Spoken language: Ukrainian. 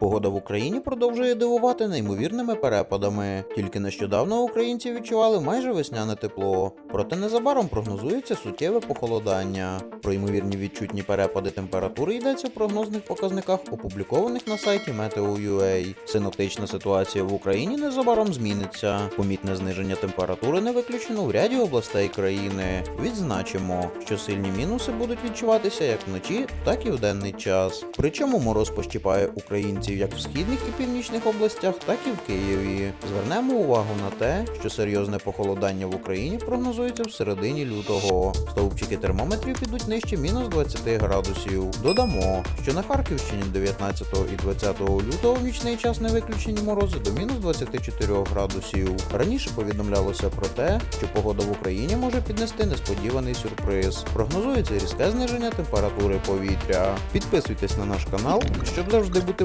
Погода в Україні продовжує дивувати неймовірними перепадами. Тільки нещодавно українці відчували майже весняне тепло, проте незабаром прогнозується суттєве похолодання. Про ймовірні відчутні перепади температури йдеться в прогнозних показниках, опублікованих на сайті Meteo.ua. Синоптична ситуація в Україні незабаром зміниться. Помітне зниження температури не виключено в ряді областей країни. Відзначимо, що сильні мінуси будуть відчуватися як вночі, так і в денний час. Причому мороз пощіпає українців як в східних і північних областях, так і в Києві. Звернемо увагу на те, що серйозне похолодання в Україні прогнозується в середині лютого. Стовпчики термометрів підуть нижче мінус 20 градусів. Додамо, що на Харківщині 19 і 20 лютого в нічний час не виключені морози до мінус 24 градусів. Раніше повідомлялося про те, що погода в Україні може піднести несподіваний сюрприз. Прогнозується різке зниження температури повітря. Підписуйтесь на наш канал, щоб завжди бути